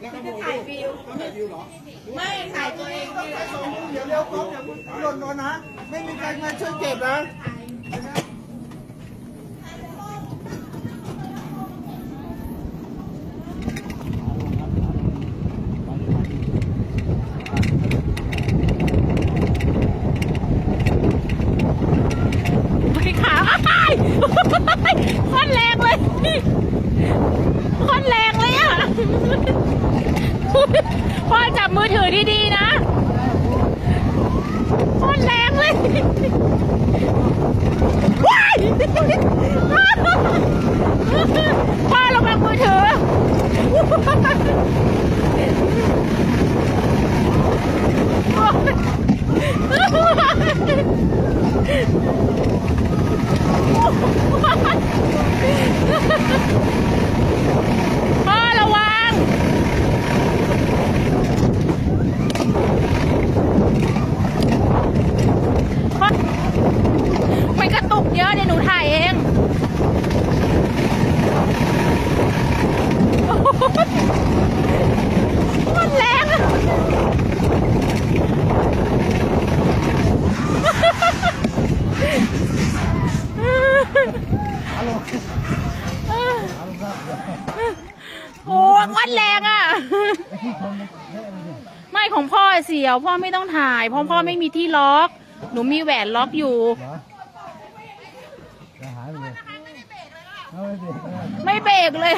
แล้วก็ถ่ายวิวถ่ายวิวเหรอ ไม่ถ่ายตัวเองเดี๋ยวเดี๋ยวเร็วก๊อฟอย่าคุณหล่นก่อนนะ ไม่มีใครมาช่วยเก็บนะ ไปขาอ้ายโคตรแรงเลยโคตรแรงเลยอะ พ่ อถือถือดีๆนะโคตรแรงเลยว้ายพ่อระวังมือถือพ่อระวัง พ่อมันกระตุกเยอะเดี๋ยวหนูถ่ายเองโอ้โหมันแรงอะ โอ้ยมันแรงอะ ไม่ของพ่อเสียว พ่อไม่ต้องถ่ายเพราะพ่อไม่มีที่ล็อก หนูมีแหวนล็อกอยู่เหรอจะหายไปเลยเอาไปเบรกเลยไม่เบรกเลย